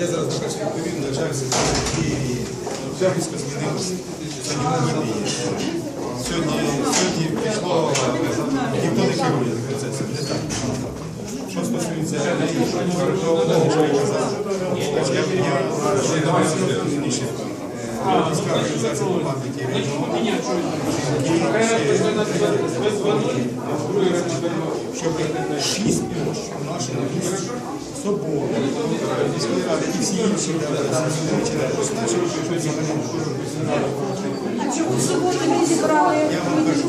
Я зараз на перший відповім, на жаль, ситуація в Києві різко змінилася. Сьогодні, сьогодні пішло, ніхто не керує процесом. Не так. Що стосується Громадська організація громадників регіону, щоб шість у собору, міської ради і всі інші значить, що взагалі А чому сьогодні не зібрали? Я вам кажу.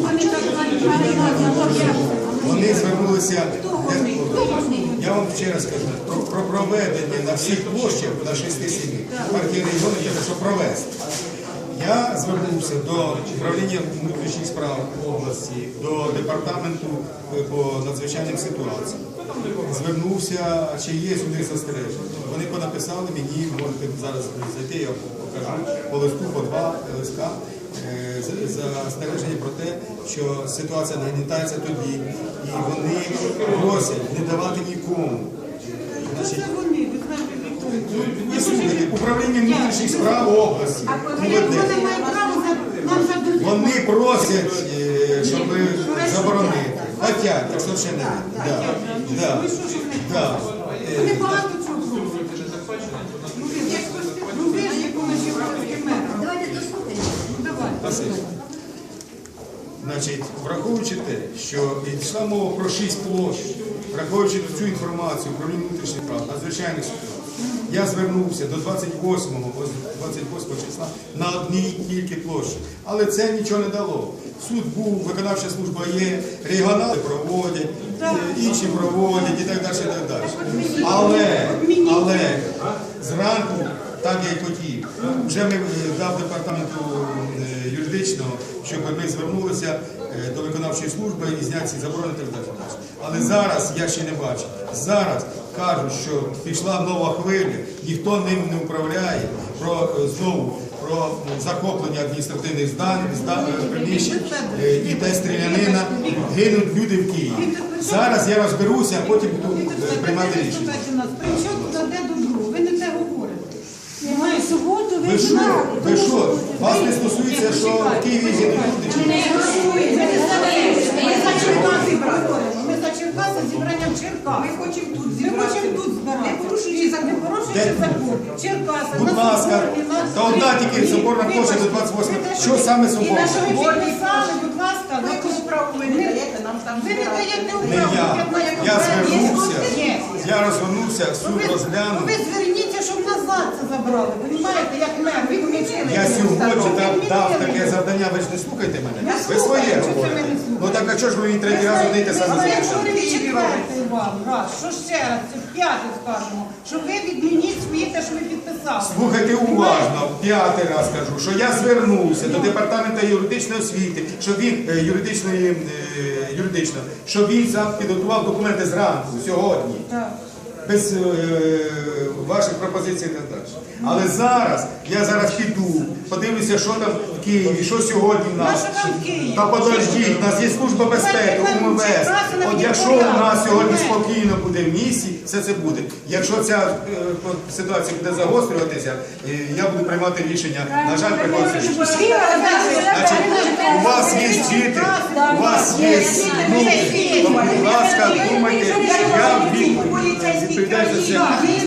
Вони звернулися. Я вам ще раз кажу, про, про проведення на всіх площах на шести сім'ї партії регіону що провести. Я звернувся до управління внутрішніх справ області, до департаменту е, по надзвичайним ситуаціям. Звернувся, чи є у них застереження. Вони понаписали мені, можете зараз зайти, я покажу по листу, по два листка. е, Застереження про те, що ситуація нагнітається тоді, і вони просять не давати нікому. Значить, Це вони, ви знаєте, Вікторія. ви слухайте, управління внутрішніх справ області. Ну, вони просять, е, щоб заборонити. Хотять, так совершенно вони? Да. Е, багато чого. Ну, ну. Ну. Значить, враховуючи те, що йшла мова про шість площ, враховуючи цю інформацію про внутрішніх прав, надзвичайних ситуацій, я звернувся до 28-го, ось 28 числа на одній тільки площі. Але це нічого не дало. Суд був, виконавча служба є, регіонали проводять, е, інші проводять і так далі. І так далі. Але, але зранку, так я й хотів, вже ми е, дав департаменту е, юридичного, щоб ми звернулися до виконавчої служби і зняти ці заборони і так далі. Але зараз я ще не бачу. Зараз кажуть, що пішла нова хвиля, ніхто ним не управляє про е, знову про захоплення адміністративних здань, е, приміщень е, і те стрілянина. Гинуть люди в Києві. Зараз я розберуся, а потім буду е, приймати рішення. Слухайте нас, при чому добро? Ви не те говорите. Немає суботу, Ви що? Ви що? Вас не стосується, що в Києві гинуть люди? чи ні? Ми не за ми за Черкаси говоримо. Ми за Черкаси Черкас. Ми хочемо тут Ми хочемо тут збирати. Не порушуючи закон. Не порушуючи закон. Черкаса, Будь на ласка, Соборній, на та одна тільки Соборна площа до 28. Ви те, Що саме І Соборна? на що ви підписали, будь ласка, Ви на якусь справу ви не даєте нам там Ви не даєте Не управу. я. Я звернувся, я розвернувся, суд Ви, розглянув. ви зверніться, щоб назад це забрали. Понімаєте, як мер, відмічили. Я сьогодні дав, дав таке завдання, ви ж не слухайте мене. Я Ви своє що це говорите. ви. Ну так а чого ж ви мені третій раз одне й те саме Але якщо не четвертий вам раз, що ще раз, це в п'ятий скажемо, що ви відмініть свої те, що ви підписали. Слухайте уважно, п'ятий раз кажу, що я звернувся до департаменту юридичної освіти, що він е, юридичної е, юридично, що він сам підготував документи зранку сьогодні. Так. Без е, ваших пропозицій і так далі. Але зараз, я зараз піду, подивлюся, що там в Києві, що сьогодні в нас. Ну, там в Києві? Та подождіть, у нас є служба безпеки, УМВС. От якщо у нас сьогодні спокійно буде в місті, все це буде. Якщо ця е, ситуація буде загострюватися, е, я буду приймати рішення. На жаль. Значить, у вас є діти, у вас є внуки. Тому, будь ласка, думайте, я відповідаю за це.